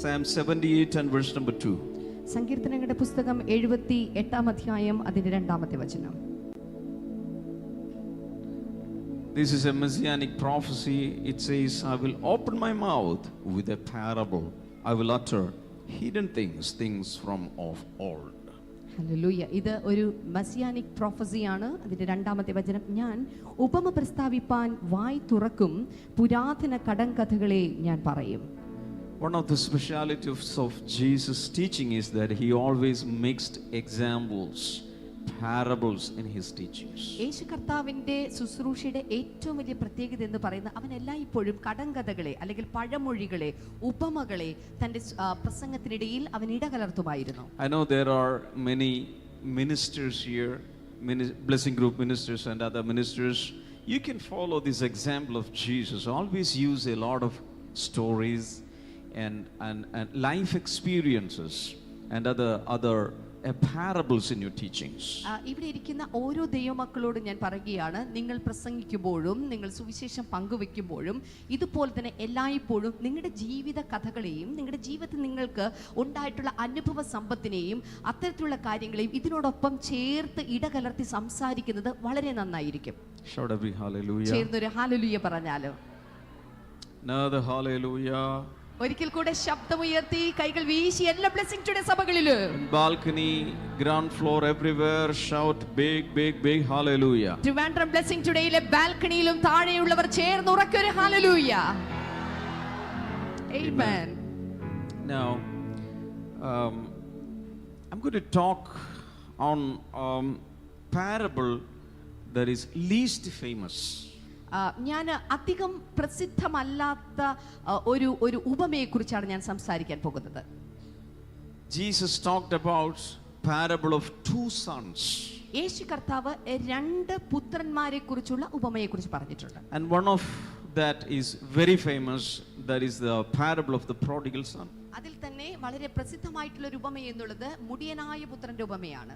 Psalm 78 and verse number 2. സങ്കീർത്തനങ്ങളുടെ പുസ്തകം എഴുപത്തി എട്ടാം അധ്യായം അതിന്റെ രണ്ടാമത്തെ വചനം This is a messianic prophecy. It says, I will open my mouth with a parable. I will utter hidden things, things from of old. Hallelujah ഇത് ഒരു മസിയാനിക് പ്രോഫസിയാണ് അതിന്റെ രണ്ടാമത്തെ വചനം ഞാൻ ഉപമ പ്രസ്താവിപ്പാൻ വായി തുറക്കും പുരാതന കടങ്കഥകളെ ഞാൻ പറയും One of the specialities of Jesus' teaching is that he always mixed examples, parables in his teachings. യേശു കർത്താവിന്റെ ശുശ്രൂഷയുടെ ഏറ്റവും വലിയ പ്രത്യേകത എന്ന് പറയുന്നത് അവൻ എല്ലായ്പ്പോഴും കടങ്കഥകളെ അല്ലെങ്കിൽ പഴമൊഴികളെ ഉപമകളെ തന്റെ സ്- ആ, പ്രസംഗത്തിനിടയിൽ അവൻ ഇടകലർത്തുമായിരുന്നു I know there are many ministers here, mini- blessing group ministers and other ministers. You can follow this example of Jesus. Always use a lot of stories and, and, and life experiences and other, other uh, parables in your teachings. ഇവിടെ ഇരിക്കുന്ന ഓരോ ദൈവമക്കളോട് ഞാൻ പറയുകയാണ് നിങ്ങൾ പ്രസംഗിക്കുമ്പോഴും നിങ്ങൾ സുവിശേഷം പങ്കുവെക്കുമ്പോഴും ഇതുപോലെ തന്നെ എല്ലായ്പ്പോഴും നിങ്ങളുടെ ജീവിത കഥകളെയും നിങ്ങളുടെ ജീവിതത്തിൽ നിങ്ങൾക്ക് ഉണ്ടായിട്ടുള്ള അനുഭവ സമ്പത്തിനെയും അത്തരത്തിലുള്ള കാര്യങ്ങളെയും ഇതിനോടൊപ്പം ചേർത്ത് ഇടകലർത്തി സംസാരിക്കുന്നത് വളരെ നന്നായിരിക്കും. ചേർന്നൊരു ഹാലലുയ പറഞ്ഞാലോ Another hallelujah. ഒരിക്കൽ കൂടെ ശബ്ദമുയർത്തി കൈകൾ വീശി എല്ലാ ബ്ലെസിംഗ് ടുഡേ സഭകളിൽ balcony ground floor everywhere shout big big big hallelujah Trivandrum blessing ടുഡേയിലെ ബാൽക്കണിയിലും താഴെയുള്ളവർ ചേർന്ന് ഉറക്കെ ഉറക്കൊരു hallelujah amen now um i'm going to talk on um parable that is least famous. ഞാൻ അധികം പ്രസിദ്ധമല്ലാത്ത ഒരു ഒരു ഉപമയെക്കുറിച്ചാണ് ഞാൻ സംസാരിക്കാൻ പോകുന്നത് Jesus talked about parable of two sons, യേശു കർത്താവ് രണ്ട് പുത്രന്മാരെ കുറിച്ചുള്ള ഉപമയെ കുറിച്ച് പറഞ്ഞിട്ടുണ്ട് and one of that is very famous. That is the parable of the prodigal son. അതിൽ തന്നെ വളരെ പ്രസിദ്ധമായിട്ടുള്ള ഒരു ഉപമ എന്നുള്ളത് മുടിയനായ പുത്രന്റെ ഉപമയാണ്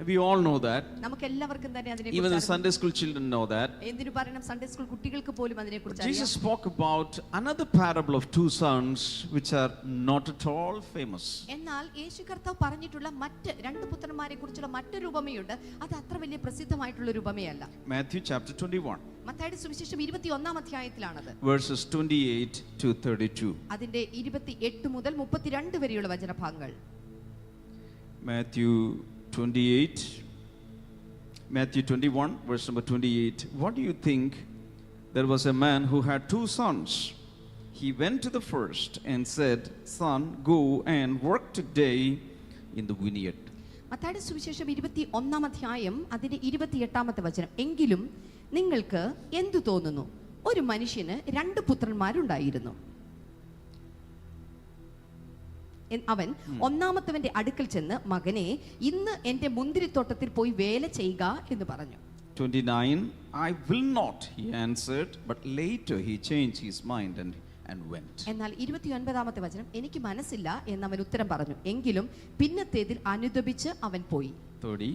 We all know that. നമുക്ക് എല്ലാവർക്കും തന്നെ അതിനെ Even the Sunday school children know that. എന്തിനു പറയണം സൺഡേ സ്കൂൾ കുട്ടികൾക്ക് പോലും അതിനെ But കുറിച്ച് Jesus spoke about another parable of two sons, which are not at all famous. എന്നാൽ യേശു കർത്താവ് പറഞ്ഞിട്ടുള്ള മറ്റ് രണ്ട് പുത്രന്മാരെ കുറിച്ചുള്ള മറ്റൊരു ഉപമയുണ്ട് അത് അത്ര വലിയ പ്രസിദ്ധമായിട്ടുള്ള ഒരു ഉപമയല്ല Matthew chapter 21. മത്തായുടെ സുവിശേഷം ഇരുപത്തി ഒന്നാം അധ്യായത്തിലാണത് verses 28 to 32. അതിന്റെ ഇരുപത്തി എട്ട് മുതൽ മുപ്പത്തിരണ്ട് വരെയുള്ള വചനഭാഗങ്ങൾ Matthew 28, Matthew 21, verse number 28. What do you think? There was a man who had two sons. He went to the first and said, Son, go and work today in the vineyard. മത്തായുടെ സുവിശേഷം ഇരുപത്തി ഒന്നാം അധ്യായം അതിന്റെ ഇരുപത്തി എട്ടാമത്തെ വചനം എങ്കിലും നിങ്ങൾക്ക് എന്തു തോന്നുന്നു ഒരു മനുഷ്യന് രണ്ട് പുത്രന്മാരുണ്ടായിരുന്നു എൻ- അവൻ ഒന്നാമത്തവന്റെ അടുക്കൽ ചെന്ന് മകനെ ഇന്ന് എന്റെ മുന്തിരിത്തോട്ടത്തിൽ പോയി വേല ചെയ്യുക എന്ന് പറഞ്ഞു 29, I will not, he answered, but later he changed his mind and, and went. എന്നാൽ ഇരുപത്തി ഒൻപതാമത്തെ വചനം എനിക്ക് മനസ്സില്ല എന്ന് അവൻ ഉത്തരം പറഞ്ഞു എങ്കിലും പിന്നത്തേതിൽ അനുദപിച്ച് അവൻ പോയി 30.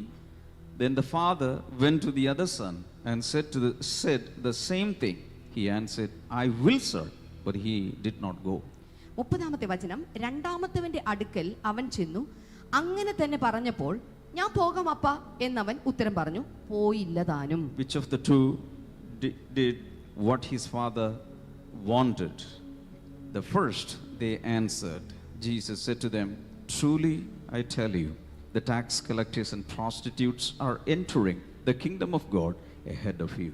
Then the father went to the other son and said to the said the same thing. He answered, I will, sir, but he did not go. മുപ്പതാമത്തെ വചനം രണ്ടാമത്തവന്റെ അടുക്കൽ അവൻ ചെന്നു അങ്ങനെ തന്നെ പറഞ്ഞപ്പോൾ ഞാൻ പോകാം അപ്പ എന്നവൻ ഉത്തരം പറഞ്ഞു പോയില്ല താനും Which of the two di- did what his father wanted? The first, they answered. Jesus said to them, Truly I tell you, the tax collectors and prostitutes are entering the kingdom of God ahead of you.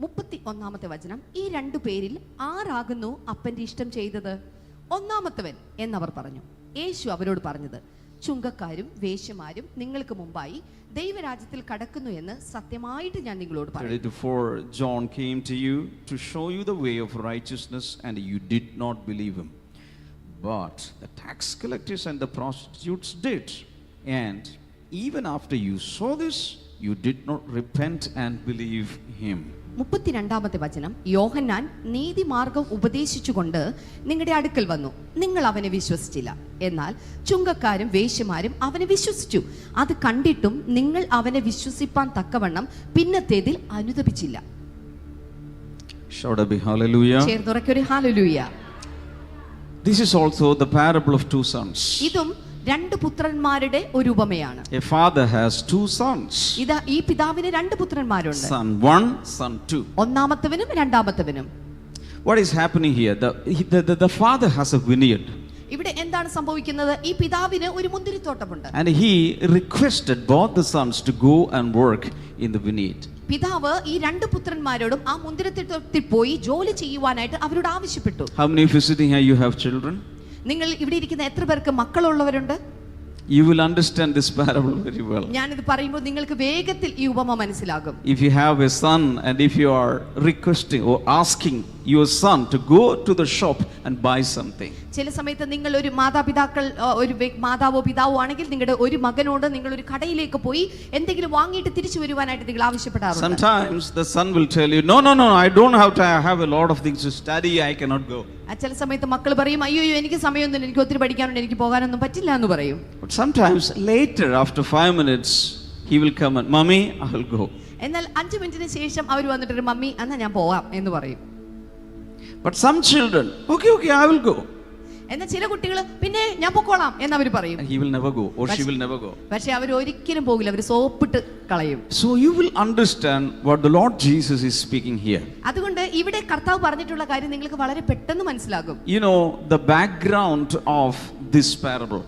മുപ്പത്തി ഒന്നാമത്തെ വചനം ഈ രണ്ടു പേരിൽ ആരാകുന്നു അപ്പന്റെ ഇഷ്ടം ചെയ്തത് ഒന്നാമത്തവൻ എന്നവർ പറഞ്ഞു യേശു അവരോട് പറഞ്ഞത് ചുങ്കക്കാരും വേശ്യമാരും നിങ്ങൾക്ക് മുമ്പായി ദൈവരാജ്യത്തിൽ കടക്കുന്നു എന്ന് സത്യമായിട്ട് ഞാൻ നിങ്ങളോട് പറയും 34 John came to you to show you the way of righteousness, and you did not believe him. But the tax collectors and the prostitutes did. And even after you saw this, you did not repent and believe him. മുപ്പത്തിരണ്ടാമത്തെ വചനം യോഹന്നാൻ നീതിമാർഗം ഉപദേശിച്ചുകൊണ്ട് നിങ്ങളുടെ അടുക്കൽ വന്നു നിങ്ങൾ അവനെ വിശ്വസിച്ചില്ല എന്നാൽ ചുങ്കക്കാരും വേശ്യമാരും അവനെ വിശ്വസിച്ചു അത് കണ്ടിട്ടും നിങ്ങൾ അവനെ വിശ്വസിപ്പാൻ തക്കവണ്ണം പിന്നത്തേതിൽ അനുദപിച്ചില്ല Shout a big hallelujah. ചേർന്നുറക്കൊരു hallelujah This is also the parable of two sons. ഇതും രണ്ട് പുത്രന്മാരുടെ ഒരു ഉപമയാണ് A father has two sons. ഇത് ഈ പിതാവിന് രണ്ട് പുത്രന്മാരുണ്ട് Son one, son two. ഒന്നാമത്തവനും രണ്ടാമത്തവനും What is happening here? The, he- the, the, the father has a vineyard ഇവിടെ എന്താണ് സംഭവിക്കുന്നത് ഈ പിതാവിന് ഒരു മുന്തിരിത്തോട്ടമുണ്ട് and he requested both the sons to go and work in the vineyard. പിതാവ് ഈ രണ്ട് പുത്രന്മാരോടും ആ മുന്തിരിത്തോട്ടത്തിൽ പോയി ജോലി ചെയ്യുവാനായിട്ട് അവരോട് ആവശ്യപ്പെട്ടു How many of you sitting here you have children? നിങ്ങൾ ഇവിടെ ഇരിക്കുന്ന എത്ര പേർക്ക് മക്കളുള്ളവരുണ്ട് You will understand this parable very well. ഞാനിത് പറയുമ്പോൾ നിങ്ങൾക്ക് വേഗത്തിൽ ഈ ഉപമ മനസ്സിലാകും If you have a son and if you are requesting or asking your son to go to the shop and buy something, ചില സമയത്ത് നിങ്ങൾ ഒരു മാതാപിതാക്കൾ ആ, ഒരു വ്യ- മാതാവോ പിതാവോ ആണെങ്കിൽ നിങ്ങളുടെ ഒരു മകനോട് നിങ്ങൾ ഒരു കടയിലേക്ക് പോയി എന്തെങ്കിലും വാങ്ങിയിട്ട് തിരിച്ചു വരുവാനായിട്ട് നിങ്ങൾ ആവശ്യപ്പെടാറുണ്ട്. Sometimes the son will tell you, No, no, no, I don't have to I have a lot of things to study, I cannot go. ആ, ചില സമയത്ത് മക്കൾ പറയും അയ്യോ അയ്യോ, എനിക്ക് സമയമൊന്നുമില്ല. എനിക്ക് ഒത്തിരി പഠിക്കാനുണ്ട്. എനിക്ക് പോകാനൊന്നും പറ്റില്ല എന്ന് പറയും. But sometimes later, after five minutes, he will come and, Mommy, I will go. എന്നാൽ അഞ്ചു മിനിറ്റിന് ശേഷം അവർ വന്നിട്ട് ഒരു മമ്മി എന്നാ ഞാൻ പോവാം എന്ന് പറയും. But some children, okay, okay, I will go. എന്നാൽ ചില കുട്ടികൾ പിന്നെ ഞാൻ പൊക്കോളാം എന്ന് അവർ പറയും And he will never go, or she will never go. പക്ഷെ അവർ ഒരിക്കലും പോകില്ല അവർ സോപ്പിട്ട് കളയും So you will understand what the Lord Jesus is speaking here. അതുകൊണ്ട് ഇവിടെ കർത്താവ് പറഞ്ഞിട്ടുള്ള കാര്യം നിങ്ങൾക്ക് വളരെ പെട്ടെന്ന് മനസ്സിലാകും You know, the background of this parable.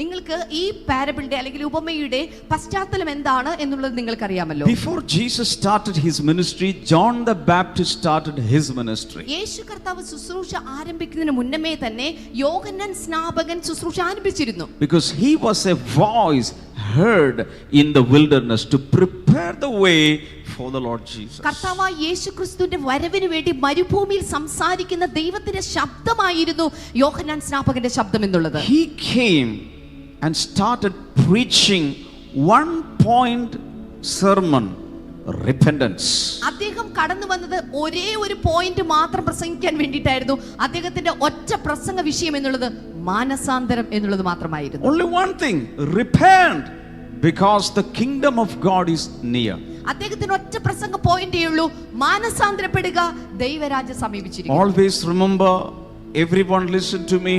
നിങ്ങൾക്ക് ഈ പാരബിളിന്റെ അല്ലെങ്കിൽ ഉപമയുടെ പശ്ചാത്തലം എന്താണ് എന്നുള്ളത് നിങ്ങൾക്ക് അറിയാമല്ലോ before Jesus started his ministry John the Baptist started his ministry യേശു കർത്താവ് ശുശ്രൂഷ ആരംഭിക്കുന്നതിന് മുന്നമേ തന്നെ യോഹന്നൻ സ്നാപകൻ ശുശ്രൂഷ ആരംഭിച്ചിരുന്നു. Because he was a voice heard in the wilderness to prepare the way for the Lord Jesus. കർത്താവായ യേശുക്രിസ്തുവിന്റെ വരവിന് വേണ്ടി മരുഭൂമിയിൽ സംസാരിക്കുന്ന ദൈവത്തിന്റെ ശബ്ദമായിരുന്നു യോഹന്നാൻ സ്നാപകന്റെ ശബ്ദം എന്നുള്ളത്. He came and started preaching one point sermon repentance. അദ്ദേഹം കടന്നു വന്നത് ഒരേ ഒരു പോയിന്റ് മാത്രം പ്രസംഗിക്കാൻ വേണ്ടിയിട്ടായിരുന്നു അദ്ദേഹത്തിന്റെ ഒറ്റ പ്രസംഗ വിഷയം എന്നുള്ളത് മാനസാന്തരം എന്നുള്ളത് മാത്രമായിരുന്നു Only one thing repent because the kingdom of God is near. അദ്ദേഹത്തിന് ഒറ്റ പ്രസംഗ പോയിന്റേ ഉള്ളൂ മാനസാന്തരപ്പെടുക ദൈവരാജ്യം സമീപിച്ചിരിക്കുന്നു Always remember, everyone listen to me.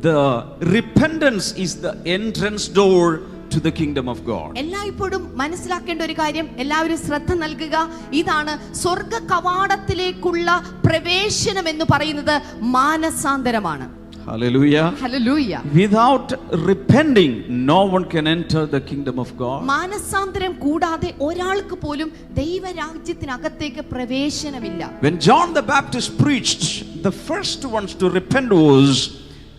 The repentance is the entrance door to the kingdom of God. എല്ലായ്പ്പോഴും മനസ്സിലാക്കേണ്ട ഒരു കാര്യം എല്ലാവരും ശ്രദ്ധ നൽകുക ഇതാണ് സ്വർഗ കവാടത്തിലേക്കുള്ള പ്രവേശനം എന്ന് പറയുന്നത് മാനസാന്തരമാണ് Hallelujah. Hallelujah Without repenting, no one can enter the kingdom of God. മാനസാന്തരം കൂടാതെ ഒരാൾക്ക് പോലും ദൈവരാജ്യത്തിനകത്തേക്ക് പ്രവേശനമില്ല When John the Baptist preached, the first ones to repent was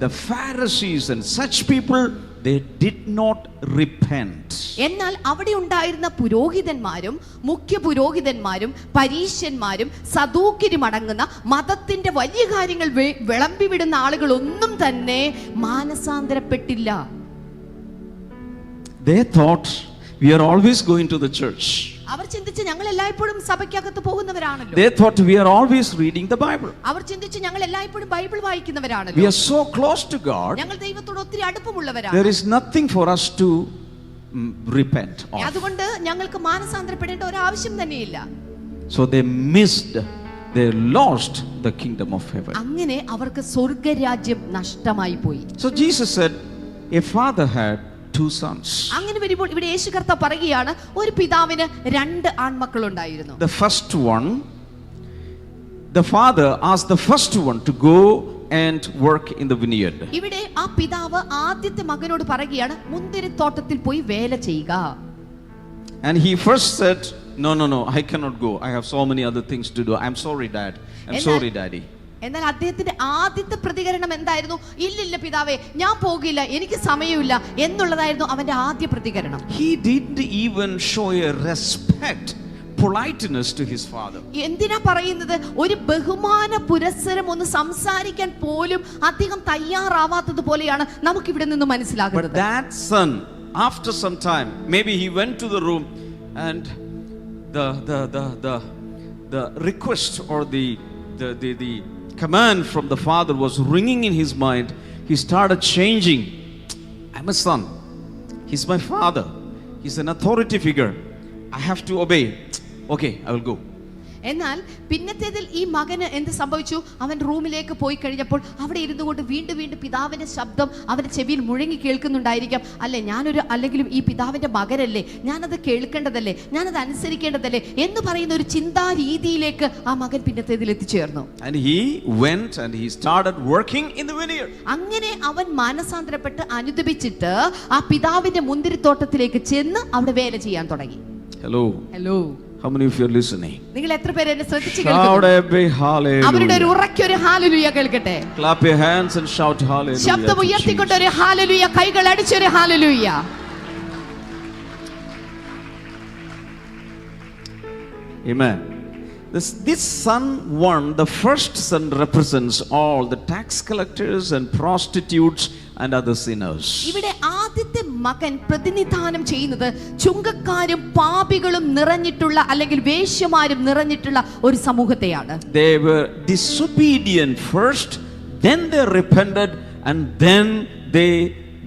the Pharisees, and such people, they did not repent. എന്നാൽ അവിടെ ഉണ്ടായിരുന്ന പുരോഹിതന്മാരും മുഖ്യ പുരോഹിതന്മാരും പരീശന്മാരും സദൂക്കിരും അടങ്ങുന്ന മതത്തിന്റെ വലിയ കാര്യങ്ങൾ വെ- വിളമ്പിവിടുന്ന ആളുകൾ ഒന്നും തന്നെ മാനസാന്തരപ്പെട്ടില്ല They thought we are always going to the church. അവർ ചിന്തിച്ച് ഞങ്ങൾ എല്ലായ്പ്പോഴും സഭയ്ക്കകത്ത് പോകുന്നവരാണല്ലോ They thought we are always reading the Bible. അവർ ചിന്തിച്ച് ഞങ്ങൾ എല്ലായ്പ്പോഴും Bible We വായിക്കുന്നവരാണല്ലോ are so close to God, ഞങ്ങൾ ദൈവത്തോട് ഒത്തിരി there അടുപ്പമുള്ളവരാണ് is nothing for us to mm, repent of. അതുകൊണ്ട് ഞങ്ങൾക്ക് മാനസാന്തരപ്പെടേണ്ട ഒരു ആവശ്യം തന്നെയില്ല So they missed, they lost the kingdom of heaven. അങ്ങനെ അവർക്ക് സ്വർഗരാജ്യം നഷ്ടമായി പോയി So Jesus said, A father had two sons. അങ്ങനെ വരുമ്പോൾ ഇവിടെ യേശു കർത്താവ് പറയുകയാണ് ഒരു പിതാവിന് രണ്ട് ആൺമക്കൾ ഉണ്ടായിരുന്നു The first one, the father asked the first one to go and work in the vineyard. ഇവിടെ ആ പിതാവ് ആദ്യത്തെ മകനോട് പറയുകയാണ് മുന്തിരിത്തോട്ടത്തിൽ പോയി വേല ചെയ്യുക And he first said, No, no, no, I cannot go. I have so many other things to do. I'm sorry, dad. I'm And sorry, daddy. എന്നാൽ അദ്ദേഹത്തിന്റെ ആദ്യത്തെ പ്രതികരണം എന്തായിരുന്നു? ഇല്ലില്ല പിതാവേ ഞാൻ പോകില്ല എനിക്ക് സമയമില്ല എന്നുള്ളതായിരുന്നു അവന്റെ ആദ്യ പ്രതികരണം. He didn't even show a respect, politeness to his father. എന്തിനാ പറയുന്നത്? ഒരു ബഹുമാന പുരസ്സരം ഒന്ന് സംസാരിക്കാൻ പോലും അധികം തയ്യാറാവാത്തത് പോലെയാണ് നമുക്കിവിടെ നിന്ന് മനസ്സിലാകുന്നത്. that son, after some time, maybe he went to the room and the, the, the, the, the request or the, the, the, the command from the father was ringing in his mind. He started changing. I'm a son. He's my father. He's an authority figure. I have to obey. Okay, I will go. എന്നാൽ പിന്നത്തേതിൽ ഈ മകന് എന്ത് സംഭവിച്ചു? അവൻ റൂമിലേക്ക് പോയി കഴിഞ്ഞപ്പോൾ അവിടെ ഇരുന്നു കൊണ്ട് വീണ്ടും വീണ്ടും പിതാവിന്റെ ശബ്ദം അവന്റെ ചെവിയിൽ മുഴങ്ങി കേൾക്കുന്നുണ്ടായിരിക്കാം. അല്ലെ ഞാനൊരു അല്ലെങ്കിലും ഈ പിതാവിന്റെ മകനല്ലേ? ഞാനത് കേൾക്കേണ്ടതല്ലേ? ഞാനത് അനുസരിക്കേണ്ടതല്ലേ? എന്ന് പറയുന്ന ഒരു ചിന്താ രീതിയിലേക്ക് ആ മകൻ പിന്നത്തേതിൽ എത്തിച്ചേർന്നു. And he went and he started working in the vineyard. അങ്ങനെ അവൻ മാനസാന്തരപ്പെട്ട് അനുദപിച്ചിട്ട് ആ പിതാവിന്റെ മുന്തിരിത്തോട്ടത്തിലേക്ക് ചെന്ന് അവിടെ വേല ചെയ്യാൻ തുടങ്ങി. Hello hello How many of you are listening? നിങ്ങൾ എത്ര പേര് എന്നെ ശ്രദ്ധിച്ച് Shout കേൾക്കുന്നു a big അവരുടെ ഒരു hallelujah. ഉറക്കൊരു ഹാലലുയ കേൾക്കട്ടെ Clap your hands and shout hallelujah. ശബ്ദം to ഉയർത്തിക്കൊണ്ട് Jesus. ഒരു ഹാലലുയ കൈകൾ അടിച്ചൊരു ഹാലലുയ Amen. This, this son one, the first son represents all the tax collectors and prostitutes and other sinners. ഇവിടെ ആദ്യത്തെ മകൻ പ്രതിനിധാനം ചെയ്യുന്നത് ചുങ്കക്കാരും പാപികളും നിറഞ്ഞിട്ടുള്ള അല്ലെങ്കിൽ വേഷ്യമാരും നിറഞ്ഞിട്ടുള്ള ഒരു സമൂഹത്തെയാണ്. They were disobedient first, then they repented, and then they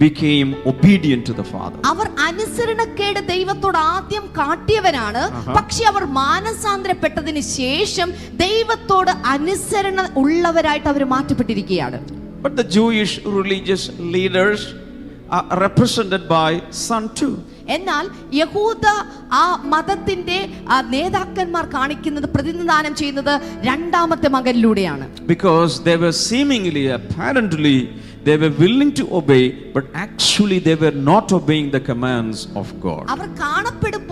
became obedient to the Father. അവർ അനുസരണക്കേട് ദൈവത്തോട് ആദ്യം കാട്ടിയവരാണ്. പക്ഷെ അവർ മാനസാന്തരപ്പെട്ടതിന് ശേഷം ദൈവത്തോട് അനുസരണ ഉള്ളവരായിട്ട് അവർ മാറ്റപ്പെട്ടിരിക്കുകയാണ്. But the Jewish religious leaders represented by son two. എന്നാൽ യഹൂദ ആ മതത്തിന്റെ ആ നേതാക്കന്മാർ കാണിക്കുന്നത് പ്രതിനിധാനം ചെയ്യുന്നത് രണ്ടാമത്തെ മകനിലൂടെയാണ് because they were seemingly apparently they were willing to obey but actually they were not obeying the commands of god അവർ കാണപ്പെടുമ്പോൾ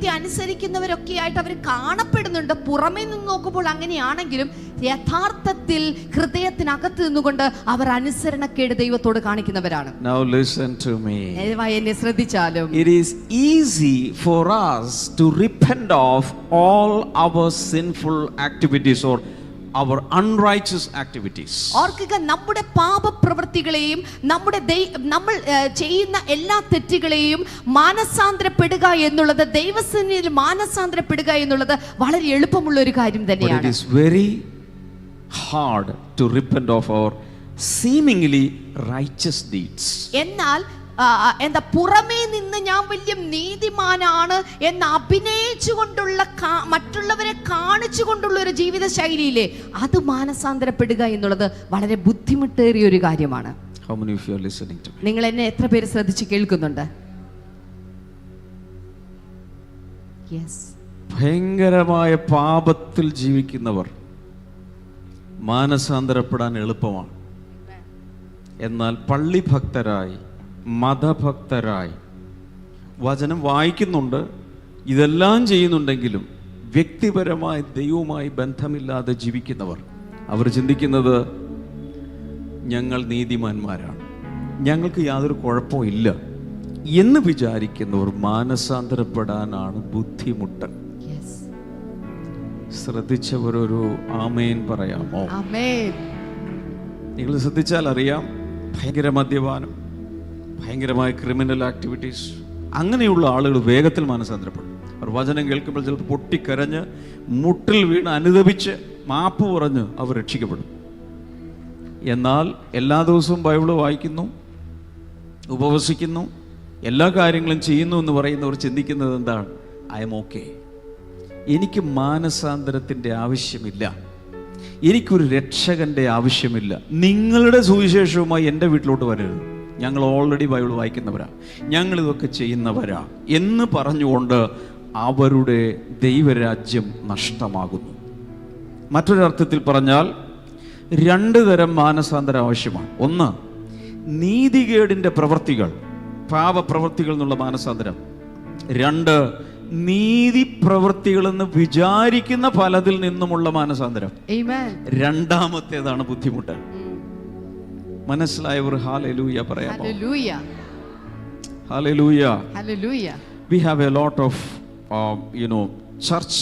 ദൈവത്തെ അനുസരിക്കുന്നവരൊക്കെ ആയിട്ട് അവർ കാണപ്പെടുന്നുണ്ട്. പുറമേ നിന്ന് നോക്കുമ്പോൾ അങ്ങനെയാണെങ്കിലും യഥാർത്ഥത്തിൽ ഹൃദയത്തിനകത്ത് നിന്നുകൊണ്ട് അവർ അനുസരണക്കേട് ദൈവത്തോട് കാണിക്കുന്നവരാണ്. Now listen to me. ദയവായി എന്നെ ശ്രദ്ധിച്ചാലും. It is easy for us to repent of all our sinful activities or our unrighteous activities. ഓർക്കുക നമ്മുടെ പാപപ്രവൃത്തികളെയും നമ്മുടെ നമ്മൾ ചെയ്യുന്ന എല്ലാ തെറ്റുകളെയും മാനസാന്തരപ്പെടുക എന്നുള്ളത് ദൈവസന്നിധിയിൽ മാനസാന്തരപ്പെടുക എന്നുള്ളത് വളരെ എളുപ്പമുള്ള ഒരു കാര്യം but it is is very hard to repent of our seemingly righteous deeds. എന്നാൽ എന്താ പുറമേ നിന്ന് ഞാൻ വലിയ നീതിമാനാണ് എന്ന് അഭിനയിച്ചുകൊണ്ടുള്ള മറ്റുള്ളവരെ മറ്റുള്ളവരെ കാണിച്ചുകൊണ്ടുള്ള ഒരു ജീവിത ശൈലിയിലെ അത് മാനസാന്തരപ്പെടുക എന്നുള്ളത് വളരെ ബുദ്ധിമുട്ടേറിയ ഒരു കാര്യമാണ് നിങ്ങൾ എന്നെ എത്ര പേര് ശ്രദ്ധിച്ച് കേൾക്കുന്നുണ്ട്? ഭയങ്കരമായ പാപത്തിൽ ജീവിക്കുന്നവർ മാനസാന്തരപ്പെടാൻ എളുപ്പമാണ്. എന്നാൽ പള്ളി ഭക്തരായി മതഭക്തരായി. വചനം വായിക്കുന്നുണ്ട് ഇതെല്ലാം ചെയ്യുന്നുണ്ടെങ്കിലും വ്യക്തിപരമായി ദൈവവുമായി ബന്ധമില്ലാതെ ജീവിക്കുന്നവർ അവർ ചിന്തിക്കുന്നത് ഞങ്ങൾ നീതിമാന്മാരാണ്. ഞങ്ങൾക്ക് യാതൊരു കുഴപ്പവും ഇല്ല. എന്ന് വിചാരിക്കുന്നവർ മാനസാന്തരപ്പെടാനാണ് ബുദ്ധിമുട്ട്. ശ്രദ്ധിച്ചവരൊരു ആമേൻ പറയാമോ? നിങ്ങൾ ശ്രദ്ധിച്ചാൽ അറിയാം ഭയങ്കര മദ്യപാനം. ഭയങ്കരമായ ക്രിമിനൽ ആക്ടിവിറ്റീസ് അങ്ങനെയുള്ള ആളുകൾ വേഗത്തിൽ മാനസാന്തരപ്പെടും. അവർ വചനം കേൾക്കുമ്പോൾ ചിലപ്പോൾ പൊട്ടിക്കരഞ്ഞ് മുട്ടിൽ വീണ് അനുദപിച്ച് മാപ്പ് പറഞ്ഞ് അവർ രക്ഷിക്കപ്പെടും. എന്നാൽ എല്ലാ ദിവസവും ബൈബിൾ വായിക്കുന്നു ഉപവസിക്കുന്നു എല്ലാ കാര്യങ്ങളും ചെയ്യുന്നു എന്ന് പറയുന്നവർ ചിന്തിക്കുന്നത് എന്താണ്? I am okay. എനിക്ക് മാനസാന്തരത്തിന്റെ ആവശ്യമില്ല. എനിക്കൊരു രക്ഷകന്റെ ആവശ്യമില്ല. നിങ്ങളുടെ സുവിശേഷവുമായി എന്റെ വീട്ടിലോട്ട് വരരുത്. ഞങ്ങൾ ഓൾറെഡി ബൈബിൾ വായിക്കുന്നവരാ. ഞങ്ങൾ ഇതൊക്കെ ചെയ്യുന്നവരാ എന്ന് പറഞ്ഞുകൊണ്ട് അവരുടെ ദൈവരാജ്യം നഷ്ടമാകുന്നു. മറ്റൊരർത്ഥത്തിൽ പറഞ്ഞാൽ രണ്ട് തരം മാനസാന്തരം ആവശ്യമാണ്. ഒന്ന് നീതികേടിന്റെ പ്രവൃത്തികൾ പാപപ്രവൃത്തികൾ എന്നുള്ള മാനസാന്തരം. രണ്ട് നീതി പ്രവൃത്തികളെന്ന് വിചാരിക്കുന്ന ഫലത്തിൽ നിന്നുമുള്ള മാനസാന്തരം. രണ്ടാമത്തേതാണ് ബുദ്ധിമുട്ട്. മനസ്സിലായവർ ഹാലലൂയ പറയാമോ hallelujah hallelujah hallelujah we have a lot of uh, you know church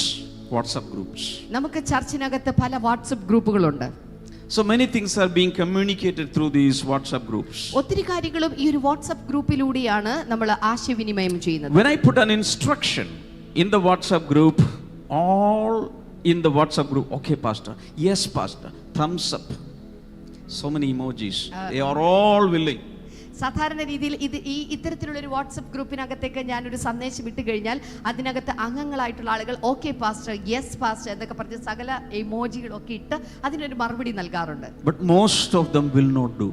WhatsApp groups. നമുക്ക് ചർച്ചിനകത്ത് പല വാട്സപ്പ് ഗ്രൂപ്പുകളുണ്ട് So many things are being communicated through these WhatsApp groups. ഒത്തിരി കാര്യങ്ങളും ഈ ഒരു വാട്സപ്പ് ഗ്രൂപ്പിലൂടെയാണ് നമ്മൾ ആശയവിനിമയം ചെയ്യുന്നത് When I put an instruction in the WhatsApp group, all in the WhatsApp group, okay, Pastor, yes, Pastor, thumbs up. So many emojis they are all willing. സാധാരണ രീതിയിൽ ഇത് ഈ ഇത്തരത്തിലുള്ള ഒരു വാട്സപ്പ് ഗ്രൂപ്പിനകത്തേക്ക് ഞാനൊരു സന്ദേശം ഇട്ട് കഴിഞ്ഞാൽ അതിനകത്ത് അംഗങ്ങളായിട്ടുള്ള ആളുകൾ ഓക്കെ പാസ്റ്റർ യെസ് പാസ്റ്റർ എന്നൊക്കെ പറഞ്ഞ് സകല എമോജികളൊക്കെ ഇട്ട് അതിനൊരു മറുപടി നൽകാറുണ്ട്. But most of them will not do.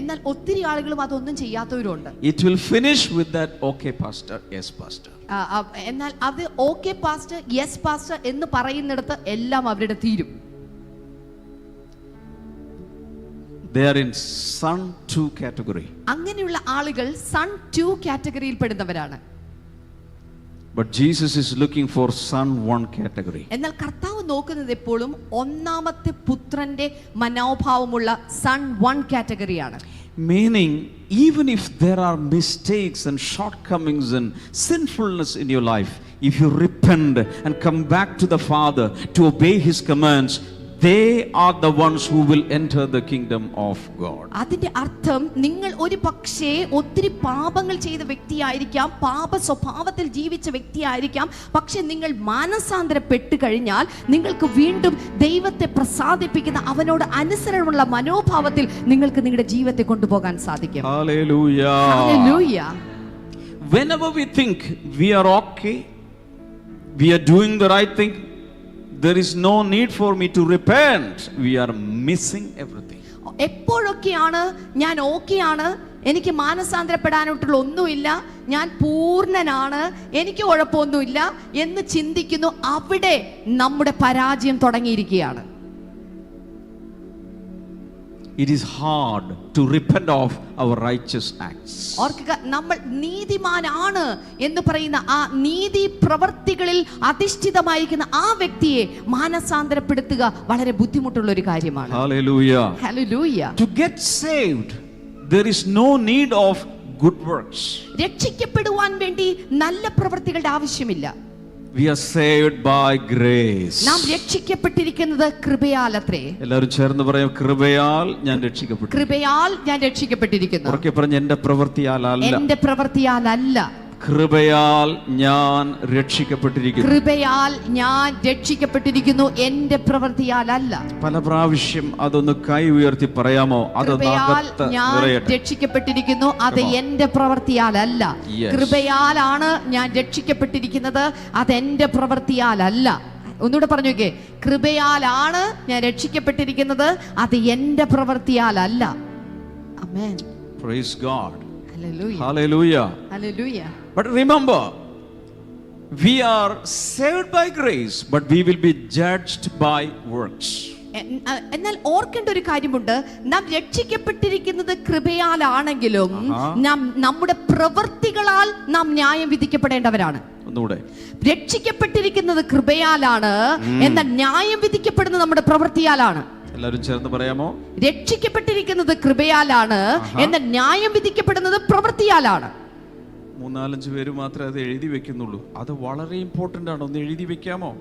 എന്നാൽ ഒത്തിരി ആളുകളും അതൊന്നും ചെയ്യാത്തവരുണ്ട്. It will finish with that, okay, Pastor, yes, Pastor. ആ, ആ, എന്നാൽ അത് ഓക്കെ പാസ്റ്റർ യെസ് പാസ്റ്റർ എന്ന് പറയുന്നിടത്ത് എല്ലാം അവരുടെ തീരും. They are in Sun 2 category. അങ്ങനെയുള്ള ആളുകൾ സൺ ടു കാറ്റഗറിയിൽ പെടുന്നവരാണ് But Jesus is looking for Sun 1 category. എന്നാൽ കർത്താവ് നോക്കുന്നത് എപ്പോഴും ഒന്നാമത്തെ പുത്രന്റെ മനോഭാവമുള്ള സൺ വൺ കാറ്റഗറിയാണ് Meaning, even if there are mistakes and shortcomings and sinfulness in your life, if you repent and come back to the Father to obey His commands, they are the ones who will enter the kingdom of God. അതിന്റെ അർത്ഥം നിങ്ങൾ ഒരു പക്ഷേ ഒത്തിരി പാപങ്ങൾ ചെയ്ത വ്യക്തിയായിരിക്കാം പാപ സ്വഭാവത്തിൽ ജീവിച്ച വ്യക്തിയായിരിക്കാം പക്ഷെ നിങ്ങൾ മാനസാന്തരപ്പെട്ട് കഴിഞ്ഞാൽ നിങ്ങൾക്ക് വീണ്ടും ദൈവത്തെ പ്രസാദിപ്പിക്കുന്ന അവനോട് അനുസരണമുള്ള മനോഭാവത്തിൽ നിങ്ങൾക്ക് നിങ്ങളുടെ ജീവിതത്തെ കൊണ്ടുപോകാൻ സാധിക്കും Hallelujah. Hallelujah. Whenever we think we are okay, we are doing the right thing, there is no need for me to repent. We are missing everything. എപ്പോഴൊക്കെയാണ് ഞാൻ ഓക്കെയാണ്? എനിക്ക് മാനസാന്തരപ്പെടാനായിട്ടുള്ള ഒന്നുമില്ല. ഞാൻ പൂർണനാണ്. എനിക്ക് കുഴപ്പമൊന്നുമില്ല എന്ന് ചിന്തിക്കുന്നു. അവിടെ നമ്മുടെ പരാജയം തുടങ്ങിയിരിക്കുകയാണ്. It is hard to repent of our righteous acts. ഓർക്കുക നമ്മൾ നീതിമാനാണ് എന്ന് പറയുന്ന ആ നീതി പ്രവർത്തികളിൽ അധിഷ്ഠിതമായിരിക്കുന്ന ആ വ്യക്തിയെ മാനസാന്തരപ്പെടുത്തുക വളരെ ബുദ്ധിമുട്ടുള്ള ഒരു കാര്യമാണ് Hallelujah. Hallelujah To get saved, there is no need of good works. രക്ഷിക്കപ്പെടുവാൻ വേണ്ടി നല്ല പ്രവൃത്തികളുടെ ആവശ്യമില്ല We are saved by grace. നാം രക്ഷിക്കപ്പെട്ടിരിക്കുന്നത് കൃപയാലത്രേ. എല്ലാവരും ചേർന്ന് പറയാം കൃപയാൽ ഞാൻ രക്ഷിക്കപ്പെട്ടു കൃപയാൽ ഞാൻ രക്ഷിക്കപ്പെട്ടിരിക്കുന്നു. ഉറക്കെ പറഞ്ഞ എന്റെ പ്രവൃത്തിയാൽ അല്ല. എന്റെ പ്രവൃത്തിയാലല്ല കൃപയാൽ ഞാൻ രക്ഷിക്കപ്പെട്ടിരിക്കുന്നു. കൃപയാൽ ഞാൻ രക്ഷിക്കപ്പെട്ടിരിക്കുന്നു. എന്റെ പ്രവൃത്തിയാലല്ല പല പ്രാവശ്യം അതൊന്ന് കൈ ഉയർത്തി പറയാമോ? അതൊന്ന് ഞാൻ രക്ഷിക്കപ്പെട്ടിരിക്കുന്നു. അത് പ്രവൃത്തിയാൽ എന്റെ പ്രവൃത്തിയാലല്ല. കൃപയാലാണ് ഞാൻ രക്ഷിക്കപ്പെട്ടിരിക്കുന്നത്. അത് എന്റെ പ്രവൃത്തിയാലല്ല ഒന്നുകൂടെ പറഞ്ഞു നോക്കേ കൃപയാലാണ് ഞാൻ രക്ഷിക്കപ്പെട്ടിരിക്കുന്നത്. അത് എന്റെ പ്രവൃത്തിയാലല്ല amen praise God hallelujah hallelujah hallelujah But remember, we are saved by grace, but we will be judged by works. എന്നാൽ ഓർക്കേണ്ട ഒരു കാര്യമുണ്ട്. നാം രക്ഷിക്കപ്പെട്ടിരിക്കുന്നത് കൃപയാലാണെങ്കിലും. നാം നമ്മുടെ പ്രവൃത്തികളാൽ നാം ന്യായം വിധിക്കപ്പെടേണ്ടവരാണ്. ഒന്നുകൂടെ. രക്ഷിക്കപ്പെട്ടിരിക്കുന്നത് കൃപയാലാണ് എന്നാൽ ന്യായം വിധിക്കപ്പെടുന്നത് നമ്മുടെ പ്രവൃത്തിയാലാണ്. എല്ലാവരും ചേർന്ന് പറയാമോ? രക്ഷിക്കപ്പെട്ടിരിക്കുന്നത് കൃപയാലാണ്. എന്നാൽ ന്യായം വിധിക്കപ്പെടുന്നത് പ്രവൃത്തിയാലാണ്. മൂന്നാലഞ്ച് പേര് മാത്രമേ അത് എഴുതി വെക്കുന്നുള്ളൂ. അത് വളരെ ഇമ്പോർട്ടന്റ് ആണ്. ഒന്ന് എഴുതി വെക്കാമോ?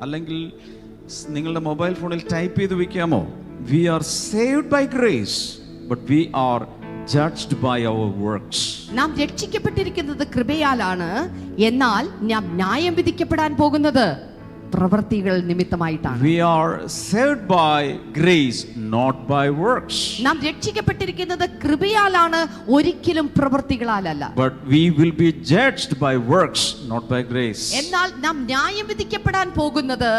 അല്ലെങ്കിൽ നിങ്ങളുടെ മൊബൈൽ ഫോണിൽ ടൈപ്പ് ചെയ്ത് വെക്കാമോ? We are saved by grace but we are judged by our works നാം രക്ഷിക്കപ്പെട്ടിരിക്കുന്നത് കൃപയാലാണ്. എന്നാൽ നാം ന്യായം വിധിക്കപ്പെടാൻ പോകുന്നത്. പ്രവൃത്തികൾ നിമിത്തമായിട്ടാണ്. We are saved by grace not by works നാം രക്ഷിക്കപ്പെട്ടിരിക്കുന്നത് കൃപയാലാണ് ഒരിക്കലും പ്രവൃത്തികളാലല്ല. But we will be judged by works, not by grace. എന്നാൽ നാം ന്യായം വിധിക്കപ്പെടാൻ പോകുന്നത്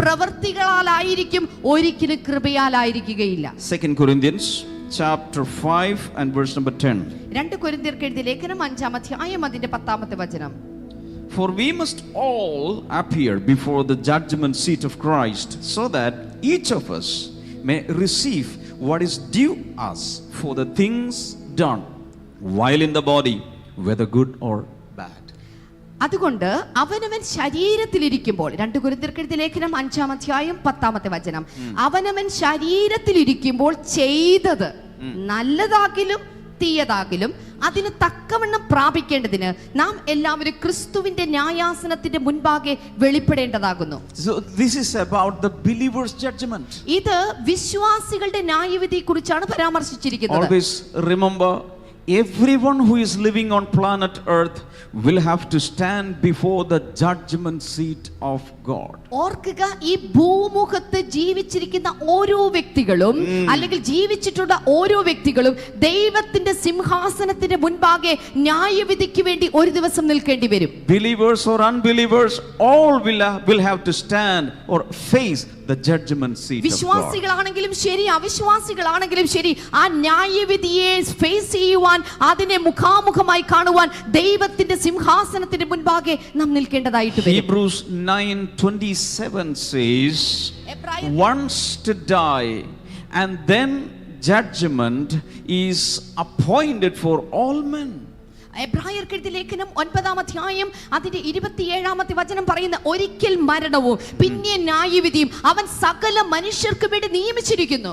പ്രവൃത്തികളാലായിരിക്കും ഒരിക്കലും കൃപയാലായിരിക്കുകയില്ല. Second Corinthians chapter 5 and verse number 10. രണ്ട് കൊരിന്ത്യർക്ക് എഴുതിയ ലേഖനം അഞ്ചാം അധ്യായം അതിന്റെ പത്താമത്തെ വചനം. For we must all appear before the judgment seat of Christ, so that each of us may receive what is due us for the things done while in the body, whether good or bad. അതുകൊണ്ട് അവനവൻ ശരീരത്തിലിരിക്കുമ്പോൾ രണ്ട് കുരുത്തിർക്കെഴുതി ലേഖനം അഞ്ചാം അധ്യായം പത്താമത്തെ വചനം അവനവൻ ശരീരത്തിലിരിക്കുമ്പോൾ ചെയ്തത് നല്ലതാകിലും എത്തിയതാകിലും അതിന് തക്കവണ്ണം പ്രാപിക്കേണ്ടതിന് നാം എല്ലാവരും ക്രിസ്തുവിന്റെ ന്യായാസനത്തിന്റെ മുൻപാകെ വെളിപ്പെടേണ്ടതാകുന്നു So, this is about the believer's judgment. ഇത് വിശ്വാസികളുടെ ന്യായവിധിയെ കുറിച്ചാണ് പരാമർശിച്ചിരിക്കുന്നത് Always remember everyone who is living on planet Earth will have to stand before the judgment seat of God. ഓർക്കുക ഈ ഭൂമുഖത്ത് ജീവിച്ചിരിക്കുന്ന ഓരോ വ്യക്തികളും അല്ലെങ്കിൽ ജീവിച്ചിട്ടുള്ള ഓരോ വ്യക്തികളും ദൈവത്തിന്റെ സിംഹാസനത്തിന്റെ മുൻപാകെ ന്യായവിധിക്ക് വേണ്ടി ഒരു ദിവസം നിൽക്കേണ്ടി വരും Believers or unbelievers, all will, will have to stand or face the judgment seat of God. വിശ്വാസികളാണെങ്കിലും ശരി അവിശ്വാസികളാണെങ്കിലും ശരി ആ ന്യായവിധിയെ ഫേസ് ചെയ്യുവാൻ അതിനെ മുഖാമുഖമായി കാണുവാൻ ദൈവത്തിന്റെ സിംഹാസനത്തിന്റെ മുൻപാകെ നാം നിൽക്കേണ്ടതായിട്ട് Hebrews 9:27 says, once to die, and then judgment is appointed for all men. എബ്രായർക്കെഴുതി ലേഖനം ഒൻപതാം അധ്യായം അതിന്റെ ഇരുപത്തിയേഴാമത്തെ വചനം പറയുന്ന ഒരിക്കൽ മരണവും പിന്നെ ന്യായവിധിയും അവൻ സകല മനുഷ്യർക്ക് വേണ്ടി നിയമിച്ചിരിക്കുന്നു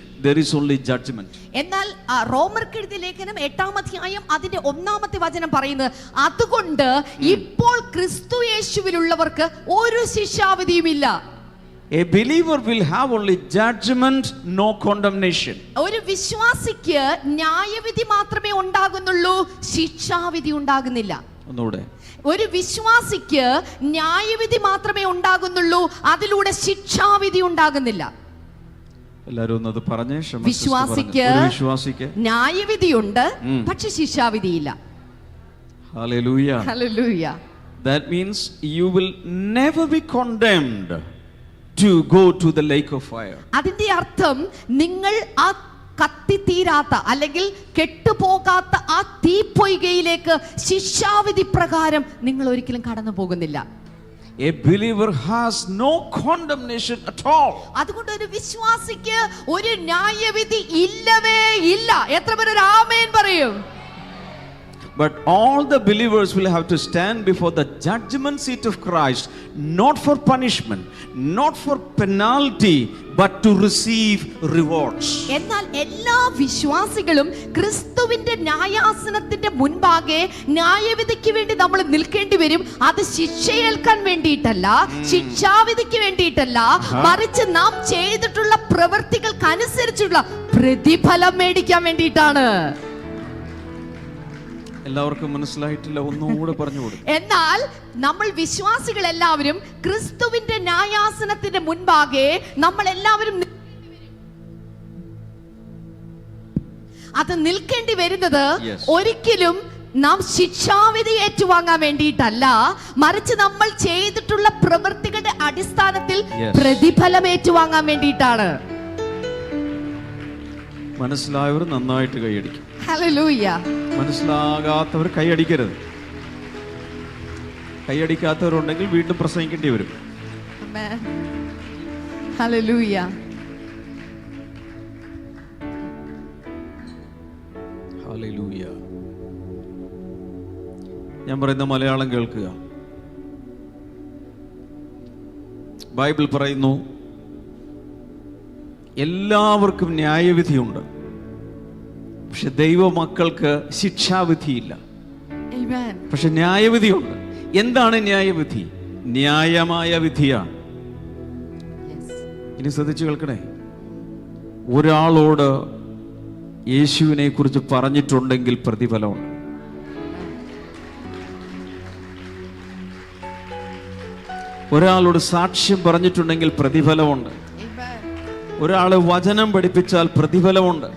there is only judgment. എന്നാൽ റോമർ റോമർക്കെഴുതിയ ലേഖനം എട്ടാം അധ്യായം അതിന്റെ ഒന്നാമത്തെ വചനം പറയുന്നത് അതുകൊണ്ട് ഇപ്പോൾ ക്രിസ്തു യേശുവിലുള്ളവർക്ക് ഒരു ശിക്ഷാവിധിയുമില്ല. A believer will have only judgment, no condemnation. ഒരു വിശ്വാസിക്ക് ന്യായവിധി മാത്രമേ ഉണ്ടാകുന്നുള്ളൂ ശിക്ഷാവിധി ഉണ്ടാകുന്നില്ല. ഒന്നുകൂടെ. ഒരു വിശ്വാസിക്ക് ന്യായവിധി മാത്രമേ ഉണ്ടാകുന്നുള്ളൂ അതിലൂടെ ശിക്ഷാവിധി ഉണ്ടാകുന്നില്ല. എല്ലാരും ഒന്ന് അത് പറഞ്ഞേ വിശ്വാസിക്ക് വിശ്വാസിക്ക് ന്യായവിധിയുണ്ട്. പക്ഷെ ശിക്ഷാവിധിയില്ല Hallelujah. Hallelujah That means you will never be condemned to go to the lake of fire. അതിന്റെ അർത്ഥം നിങ്ങൾ ആ കത്തിത്തീരാത്ത അല്ലെങ്കിൽ കെട്ടുപോകാത്ത ആ തീപ്പൊയ്കയിലേക്ക് ശിക്ഷാവിധി പ്രകാരം നിങ്ങൾ ഒരിക്കലും കടന്നു പോകുന്നില്ല A believer has no condemnation at all. അതുകൊണ്ട് ഒരു വിശ്വാസിക്ക് ഒരു ന്യായവിധി ഇല്ലവേ ഇല്ല എത്ര പേര് ഒരു ആമേൻ പറയും But all the believers will have to stand before the judgment seat of Christ, not for punishment, not for penalty, but to receive rewards. എന്നാൽ എല്ലാ വിശ്വാസികളും ക്രിസ്തുവിന്റെ ന്യായാസനത്തിന്റെ മുൻപാകെ ന്യായവിധിക്ക് വേണ്ടി നമ്മൾ നിൽക്കേണ്ടി വരും. അത് ശിക്ഷയേൽക്കാൻ വേണ്ടിയിട്ടല്ല ശിക്ഷാവിധിക്ക് വേണ്ടിയിട്ടല്ല. മറിച്ച് നാം ചെയ്തിട്ടുള്ള പ്രവൃത്തികൾക്കനുസരിച്ചുള്ള പ്രതിഫലം മേടിക്കാൻ വേണ്ടിയിട്ടാണ്. എല്ലാവർക്കും മനസ്സിലായിട്ടില്ല ഒന്നുകൂടെ പറഞ്ഞു കൊടുക്കും. എന്നാൽ നമ്മൾ വിശ്വാസികൾ എല്ലാവരും ക്രിസ്തുവിന്റെ ന്യായാസനത്തിന്റെ മുൻപാകെ നമ്മൾ എല്ലാവരും അത് നിൽക്കേണ്ടി വരുന്നത് ഒരിക്കലും നാം ശിക്ഷാവിധി ഏറ്റുവാങ്ങാൻ വേണ്ടിയിട്ടല്ല. മറിച്ച് നമ്മൾ ചെയ്തിട്ടുള്ള പ്രവൃത്തികളുടെ അടിസ്ഥാനത്തിൽ പ്രതിഫലം ഏറ്റുവാങ്ങാൻ വേണ്ടിയിട്ടാണ്. മനസ്സിലായവർ നന്നായിട്ട് കൈയടിക്കും. മനസ്സിലാകാത്തവർ കൈയടിക്കരുത്. കൈയടിക്കാത്തവരുണ്ടെങ്കിൽ വീണ്ടും പ്രസംഗിക്കേണ്ടി വരും. ഞാൻ പറയുന്ന മലയാളം കേൾക്കുക. ബൈബിൾ പറയുന്നു എല്ലാവർക്കും ന്യായവിധിയുണ്ട്. പക്ഷെ ദൈവമക്കൾക്ക് ശിക്ഷാവിധിയില്ല. പക്ഷെ ന്യായവിധിയുണ്ട്. എന്താണ് ന്യായവിധി? ന്യായമായ വിധിയാണ്. ഇനി ശ്രദ്ധിച്ചു കേൾക്കണേ. ഒരാളോട് യേശുവിനെ കുറിച്ച് പറഞ്ഞിട്ടുണ്ടെങ്കിൽ പ്രതിഫലമുണ്ട്. ഒരാളോട് സാക്ഷ്യം പറഞ്ഞിട്ടുണ്ടെങ്കിൽ പ്രതിഫലമുണ്ട്. ഒരാൾ വചനം പഠിപ്പിച്ചാൽ പ്രതിഫലമുണ്ട്.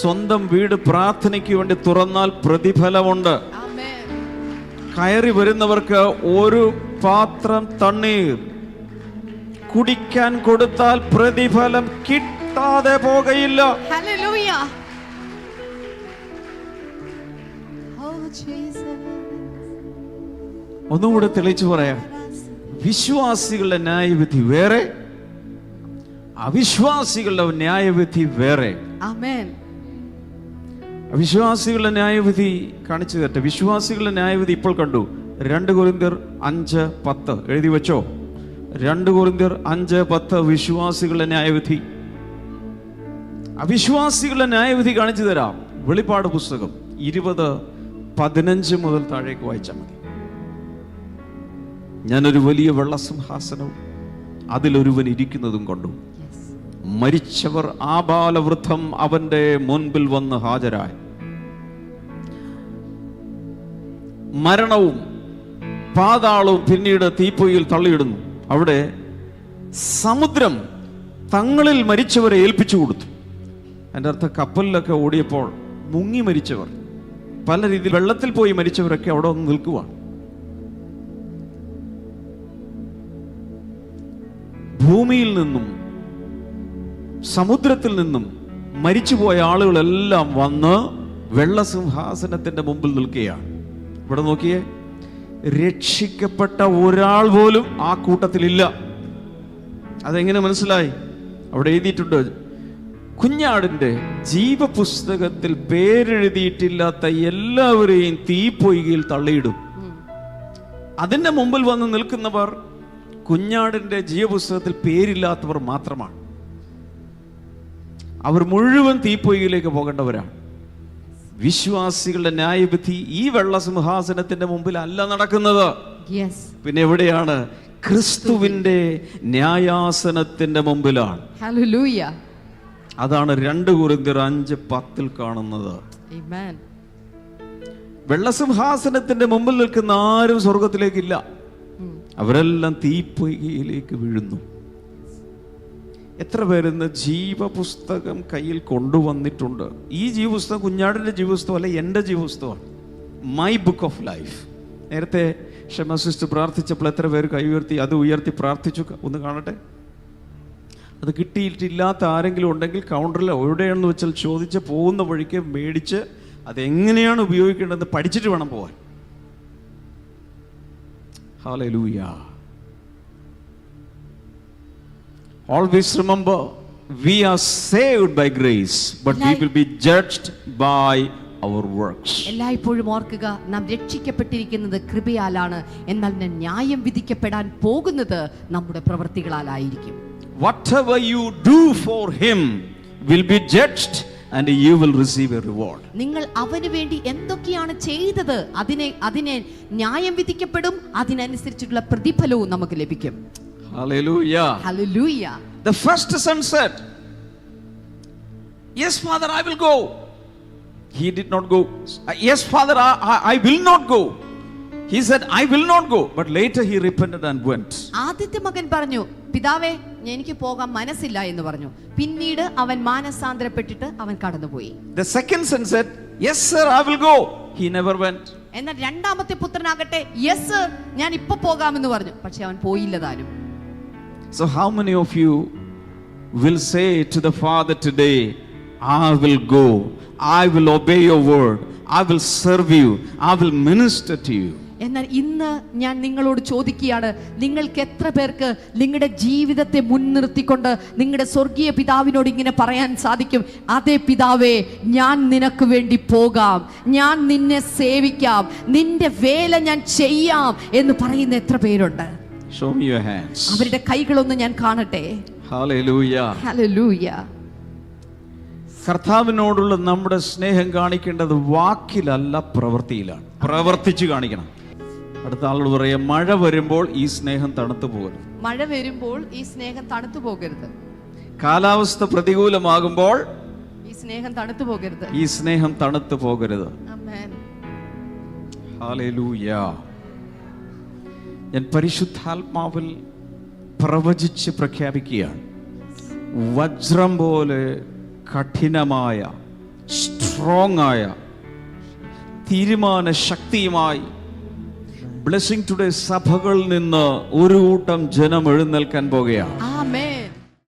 സ്വന്തം വീട് പ്രാർത്ഥനയ്ക്ക് വേണ്ടി തുറന്നാൽ പ്രതിഫലമുണ്ട്. കയറി വരുന്നവർക്ക് ഒരു പാത്രം തണ്ണീർ കുടിക്കാൻ കൊടുത്താൽ പ്രതിഫലം കിട്ടാതെ പോകയില്ല. Oh. ഒന്നുകൂടെ തെളിച്ചു പറയാം വിശ്വാസികളുടെ ന്യായവിധി വേറെ അവിശ്വാസികളുടെ ന്യായവിധി വേറെ. അവിശ്വാസികളുടെ ന്യായവിധി കാണിച്ചു തരട്ടെ. വിശ്വാസികളുടെ ന്യായവിധി ഇപ്പോൾ കണ്ടു. രണ്ട് കുരിന്തിർ അഞ്ച് പത്ത്. എഴുതി വെച്ചോ. രണ്ട് കുരിന്തിർ അഞ്ച് പത്ത് വിശ്വാസികളുടെ ന്യായവിധി. അവിശ്വാസികളുടെ ന്യായവിധി കാണിച്ചു തരാം. വെളിപ്പാട് പുസ്തകം ഇരുപത് പതിനഞ്ച് മുതൽ താഴേക്ക് വായിച്ചാൽ മതി. ഞാനൊരു വലിയ വെള്ളസിംഹാസനവും അതിലൊരുവൻ ഇരിക്കുന്നതും കണ്ടു. Yes. ആ ആബാലവൃദ്ധം അവന്റെ മുൻപിൽ വന്ന് ഹാജരായി. മരണവും പാതാളവും പിന്നീട് തീപ്പൊയിൽ തള്ളിയിടുന്നു. അവിടെ സമുദ്രം തങ്ങളിൽ മരിച്ചവരെ ഏൽപ്പിച്ചു കൊടുത്തു. എന്റെ അർത്ഥം കപ്പലിലൊക്കെ ഓടിയപ്പോൾ മുങ്ങി മരിച്ചവർ പല രീതിയിൽ വെള്ളത്തിൽ പോയി മരിച്ചവരൊക്കെ അവിടെ വന്ന് നിൽക്കുവാണ്. ഭൂമിയിൽ നിന്നും സമുദ്രത്തിൽ നിന്നും മരിച്ചുപോയ ആളുകളെല്ലാം വന്ന് വെള്ളസിംഹാസനത്തിന്റെ മുമ്പിൽ നിൽക്കുകയാണ്. ഇവിടെ നോക്കിയേ രക്ഷിക്കപ്പെട്ട ഒരാൾ പോലും ആ കൂട്ടത്തിലില്ല. അതെങ്ങനെ മനസ്സിലായി? അവിടെ എഴുതിയിട്ടുണ്ട് കുഞ്ഞാടിന്റെ ജീവപുസ്തകത്തിൽ പേരെഴുതിയിട്ടില്ലാത്ത എല്ലാവരെയും തീപ്പൊയ്കയിൽ തള്ളിയിടും. അതിന്റെ മുമ്പിൽ വന്ന് നിൽക്കുന്നവർ കുഞ്ഞാടിന്റെ ജീവപുസ്തകത്തിൽ പേരില്ലാത്തവർ മാത്രമാണ്. അവർ മുഴുവൻ തീപ്പൊയ്യിലേക്ക് പോകേണ്ടവരാണ് വിശ്വാസികളുടെ ന്യായവിധി ഈ വെള്ളസിംഹാസനത്തിന്റെ മുമ്പിൽ അല്ല നടക്കുന്നത്. പിന്നെ എവിടെയാണ് ക്രിസ്തുവിന്റെ ന്യായാസനത്തിന്റെ മുമ്പിലാണ്. അതാണ് രണ്ട് കുറിന്തിർ അഞ്ച് പത്തിൽ കാണുന്നത്. വെള്ളസിംഹാസനത്തിന്റെ മുമ്പിൽ നിൽക്കുന്ന ആരും സ്വർഗത്തിലേക്കില്ല. അവരെല്ലാം തീപ്പൊയ്കയിലേക്ക് വീഴുന്നു എത്ര പേരെന്ന് ജീവപുസ്തകം കയ്യിൽ കൊണ്ടുവന്നിട്ടുണ്ട്? ഈ ജീവപുസ്തകം കുഞ്ഞാടിന്റെ ജീവപുസ്തകം അല്ല എന്റെ ജീവപുസ്തകമാണ്. മൈ ബുക്ക് ഓഫ് ലൈഫ് നേരത്തെ ക്ഷമ സിസ്റ്റർ പ്രാർത്ഥിച്ചപ്പോൾ എത്ര പേര് കൈ ഉയർത്തി അത് ഉയർത്തി പ്രാർത്ഥിച്ചു. ഒന്ന് കാണട്ടെ. അത് കിട്ടിയിട്ടില്ലാത്ത ആരെങ്കിലും ഉണ്ടെങ്കിൽ കൗണ്ടറിൽ എവിടെയാണെന്ന് വെച്ചാൽ ചോദിച്ച് പോകുന്ന വഴിക്ക് മേടിച്ച് അതെങ്ങനെയാണ് ഉപയോഗിക്കേണ്ടതെന്ന് പഠിച്ചിട്ട് വേണം പോവാൻ. Hallelujah. Always remember, we are saved by grace, but we will be judged by our works. എല്ലായ്പ്പോഴും ഓർക്കുക നാം രക്ഷിക്കപ്പെട്ടിരിക്കുന്നത് കൃപയാലാണ് എന്നാൽ നാം ന്യായം വിധിക്കപ്പെടാൻ പോകുന്നത് നമ്മുടെ പ്രവൃത്തികളാലായിരിക്കും Whatever you do for Him will be judged and you will receive a reward. നിങ്ങൾ അവന് വേണ്ടി എന്തൊക്കെയാണ് ചെയ്തത് അതിനെ അതിനെ ന്യായം വിധിക്കപ്പെടും അതിനനുസരിച്ചിട്ടുള്ള പ്രതിഫലവും നമുക്ക് ലഭിക്കും Hallelujah. Hallelujah. The first son said, Yes, father, I will go. He did not go. Yes, father, I, I will not go. He said, I will not go. But later he repented and went. പിതാവേ എനിക്ക് പോകാൻ മനസ്സില്ല എന്ന് പറഞ്ഞു പിന്നീട് അവൻ മാനസാന്തരപ്പെട്ടിട്ട് അവൻ കടന്നുപോയി The second son said, Yes, sir, I will go. He never went. എന്നാൽ രണ്ടാമത്തെ പുത്രനാകട്ടെ യെസ് ഞാൻ ഇപ്പൊ പോകാമെന്ന് പറഞ്ഞു പക്ഷെ അവൻ പോയില്ല So, how many of you will say to the Father today, I will go, I will obey your word, I will serve you, I will minister to you? എന്നാൽ ഇന്ന് ഞാൻ നിങ്ങളോട് ചോദിക്കുകയാണ് നിങ്ങൾക്ക് എത്ര പേർക്ക് നിങ്ങളുടെ ജീവിതത്തെ മുൻനിർത്തിക്കൊണ്ട് നിങ്ങളുടെ സ്വർഗീയ പിതാവിനോട് ഇങ്ങനെ പറയാൻ സാധിക്കും? അതേ പിതാവേ ഞാൻ നിനക്ക് വേണ്ടി പോകാം. ഞാൻ നിന്നെ സേവിക്കാം. നിന്റെ വേല ഞാൻ ചെയ്യാം എന്ന് പറയുന്ന എത്ര പേരുണ്ട്? Show me your hands. അവരുടെ കൈകളൊന്ന് ഞാൻ കാണട്ടെ. Hallelujah. ഹല്ലേലൂയ കർത്താവിനോടുള്ള നമ്മുടെ സ്നേഹം കാണിക്കേണ്ടത് വാക്കിലല്ല പ്രവൃത്തിയിലാണ്. പ്രവർത്തിച്ചു കാണിക്കണം. അടുത്ത ആളുകൾ പറയാം മഴ വരുമ്പോൾ ഈ സ്നേഹം തണുത്തു പോകരുത്. മഴ വരുമ്പോൾ ഈ സ്നേഹം തണുത്തു പോകരുത്. കാലാവസ്ഥ പ്രതികൂലമാകുമ്പോൾ ഈ സ്നേഹം തണുത്തു പോകരുത്. ഈ സ്നേഹം തണുത്തു പോകരുത്. ആമേൻ ഹാലേലൂയ ഞാൻ പരിശുദ്ധാത്മാവിൽ പ്രവചിച്ച് പ്രഖ്യാപിക്കുകയാണ്. വജ്രം പോലെ കഠിനമായ സ്ട്രോങ് ആയ തീരുമാന ശക്തിയുമായി ബ്ലെസ്സിങ് ടുഡേ സഭകളിൽ നിന്ന് ഒരു കൂട്ടം ജനം എഴുന്നേൽക്കാൻ പോകുകയാണ്.